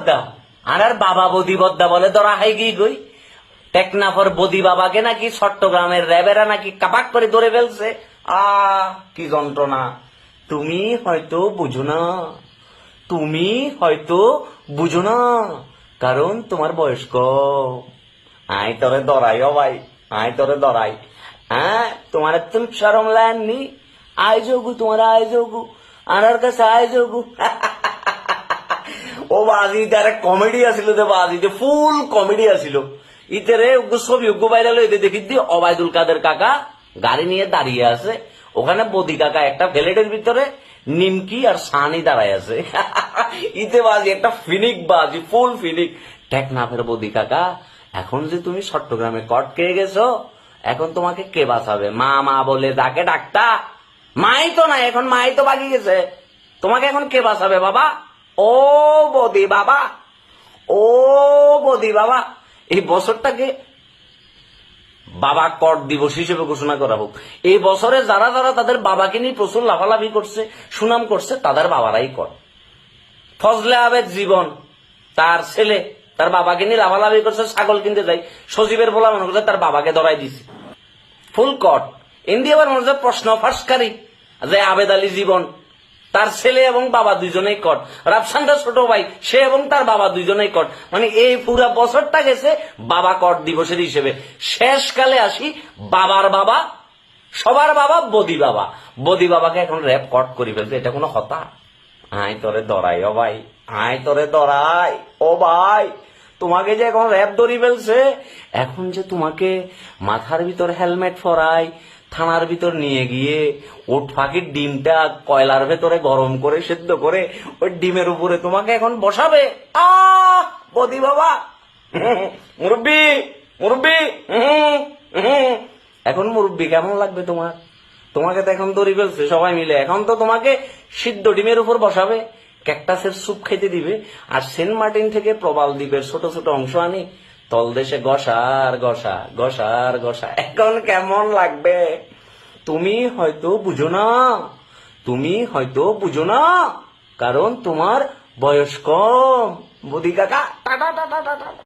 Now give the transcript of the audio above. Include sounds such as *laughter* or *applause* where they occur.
বদ্দা আর আর বাবা বদি বদ্দা বলে, ধরা হাই গি গই টেকনাফর বদি বাবাকে নাকি চট্টগ্রামের র্যাবেরা নাকি কাপাক করে ধরে ফেলছে। আ, কি যন্ত্রণা। তুমি হয়তো বুঝো না। তুমি হয়তো বুঝো না। কারণ তোমার বয়স কম। আয় তোরে দরাই ও ভাই, আয় তোরে দরাই হ্যাঁ তোমার তুমি সরম লাইননি আয় যোগু, তোমার আয় যোগু। আনার কাছে আয় যোগু। *laughs* ও বাজি, তার কমেডি আছিল যে বাজিতে ফুল কমেডি আছিল ইতেরে উগ্র ছবি, উগ্র ভাইরাল হইতে দেখি দি অবায়দুল কাদের কাকা গাড়ি নিয়ে দাঁড়িয়ে আছে। ওখানে বদি কাকা একটা প্লেটের ভিতরে, নিমকি আর সানি দাঁড়ায় আছে। *laughs* ইতে বাজি, একটা ফিনিক বাজি ফুল ফিনিক। টেকনাফের বদি কাকা, এখন যে তুমি চট্টগ্রামে কট খেয়ে গেছো, এখন তোমাকে কে বাঁচাবে? মা মা বলে তাকে ডাক্তা, মাই তো নাই, এখন মাই তো বাকি গেছে। তোমাকে এখন কে বাঁচাবে বাবা? ও বদি বাবা, ও বদি বাবা, এই বছরটাকে বাবা কর দিবস হিসেবে ঘোষণা করা হোক। এই বছরে যারা যারা তাদের বাবাকে নিয়ে প্রচুর লাভালাভি করছে, সুনাম করছে, তাদের বাবারাই কর। ফজলে আবেদ জীবন, তার ছেলে, তার বাবাকে নিয়ে লাভালাভি করছে, ছাগল কিনতে যাই সজীবের বলা মনে করছে তার বাবাকে ধরাই দিছে। ফুল কট ইন্ডিয়া আবার মনে হচ্ছে প্রশ্ন ফাঁসকারী। যে আবেদ আলী জীবন তার ছেলে এবং বাবা দুইজনেই কট। রাফসান্দার ছোট ভাই, সে এবং তার বাবা দুইজনেই কট। মানে এই পুরা বছরটা গেছে বাবা কট দিবসের হিসেবে। শেষকালে আসি বাবার বাবা, সবার বাবা, বদি বাবা। বদি বাবাকে এখন র্যাপ কট করি ফেলছে, এটা কোনো হতা আয় তোরে দরাই ও ভাই, আয় তোরে দরাই ও ভাই। তোমাকে যে এখন র্যাপ ধরি ফেলছে, এখন যে তোমাকে মাথার ভিতর হেলমেট ফরাই থানার ভিতর নিয়ে গিয়ে ওট ফাঁকির ডিমটা কয়লার ভেতরে গরম করে সেদ্ধ করে ওই ডিমের উপরে তোমাকে এখন বসাবে। আহ বাবা। মুরব্বি মুরব্বি। এখন মুরব্বি কেমন লাগবে তোমার? তোমাকে তো এখন দড়ি ফেলছে, সবাই মিলে। এখন তো তোমাকে সিদ্ধ ডিমের উপর বসাবে। ক্যাকটাসের স্যুপ খেতে দিবে। আর সেন্ট মার্টিন থেকে প্রবাল দ্বীপের ছোট ছোট অংশ আনি। তলদেশে গসার গসা গসার গসা এখন কেমন লাগবে? তুমি হয়তো বুঝো না। তুমি হয়তো বুঝো না। কারণ তোমার বয়স কম। বুধি কাকা, টাটা টাটা টাটা।